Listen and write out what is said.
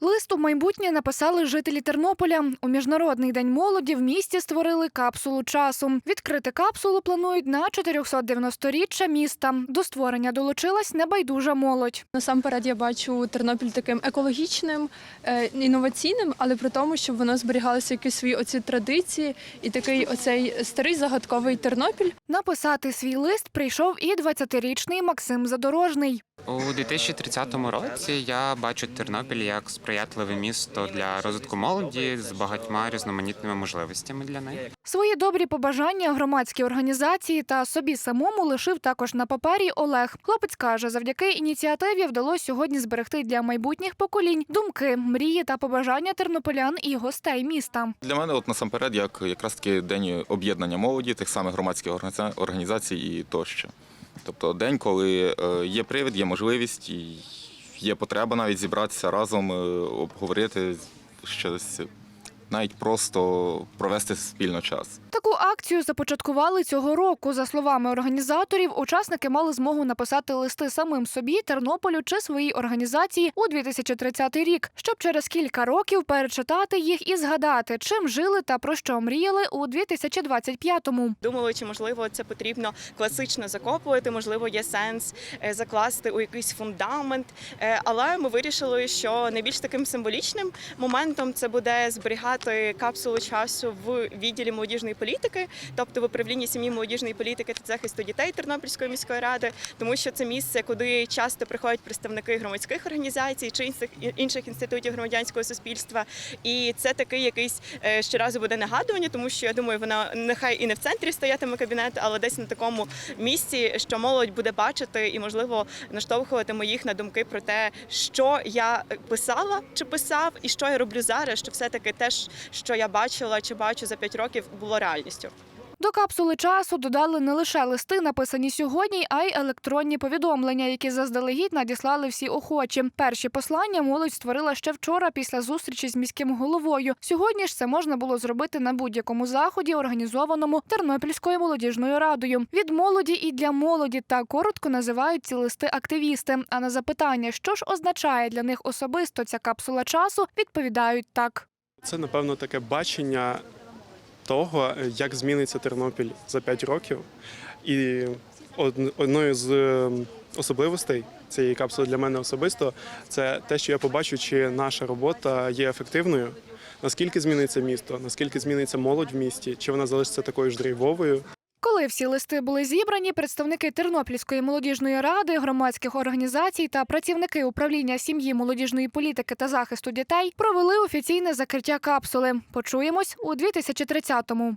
Лист у майбутнє написали жителі Тернополя. У міжнародний день молоді в місті створили капсулу часу. Відкрити капсулу планують на 490-річчя міста. До створення долучилась небайдужа молодь. Насамперед я бачу Тернопіль таким екологічним, е, інноваційним, але при тому, щоб воно зберігалося якісь свої оці традиції і такий оцей старий загадковий Тернопіль. Написати свій лист прийшов і 20-річний Максим Задорожний. У 2030 році я бачу Тернопіль як сприятливе місто для розвитку молоді з багатьма різноманітними можливостями для неї. Свої добрі побажання громадській організації та собі самому лишив також на папері Олег. Хлопець каже, завдяки ініціативі вдалося сьогодні зберегти для майбутніх поколінь думки, мрії та побажання тернополян і гостей міста. Для мене, от насамперед, як якраз таки день об'єднання молоді, тих самих громадських організацій і тощо. Тобто день, коли е, є привід, є можливість є потреба навіть зібратися разом, е, обговорити щось, навіть просто провести спільно час. Таку акцію започаткували цього року. За словами організаторів, учасники мали змогу написати листи самим собі, Тернополю чи своїй організації у 2030 рік, щоб через кілька років перечитати їх і згадати, чим жили та про що мріяли у 2025-му. Думали, чи можливо це потрібно класично закопувати, можливо, є сенс е, закласти у якийсь фундамент. Е, Але ми вирішили, що найбільш таким символічним моментом це буде зберігати капсулу часу в відділі молодіжної політики, тобто в управлінні сім'ї молодіжної політики та захисту дітей Тернопільської міської ради, тому що це місце, куди часто приходять представники громадських організацій чи інших інститутів громадянського суспільства. І це такий якийсь е, щоразу буде нагадування, тому що я думаю, вона нехай і не в центрі стоятиме кабінет, але десь на такому місці, що молодь буде бачити і, можливо, наштовхуватиме їх на думки про те, що я писала чи писав, і що я роблю зараз, що все-таки теж, що я бачила чи бачу за п'ять років, було реальністю. До капсули часу додали не лише листи, написані сьогодні, а й електронні повідомлення, які заздалегідь надіслали всі охочі. Перші послання молодь створила ще вчора після зустрічі з міським головою. Сьогодні ж це можна було зробити на будь-якому заході, організованому Тернопільською молодіжною радою. Від молоді і для молоді так коротко називають ці листи активісти. А на запитання, що ж означає для них особисто ця капсула часу, відповідають так. Це, напевно, таке бачення того, як зміниться Тернопіль за 5 років. І одною з е, особливостей цієї капсули для мене особисто це те, що я побачу, чи наша робота є ефективною. Наскільки зміниться місто, наскільки зміниться молодь в місті, чи вона залишиться такою ж драйвовою, Коли всі листи були зібрані, представники Тернопільської молодіжної ради, громадських організацій та працівники управління сім'ї, молодіжної політики та захисту дітей провели офіційне закриття капсули. Почуємось у 2030-му.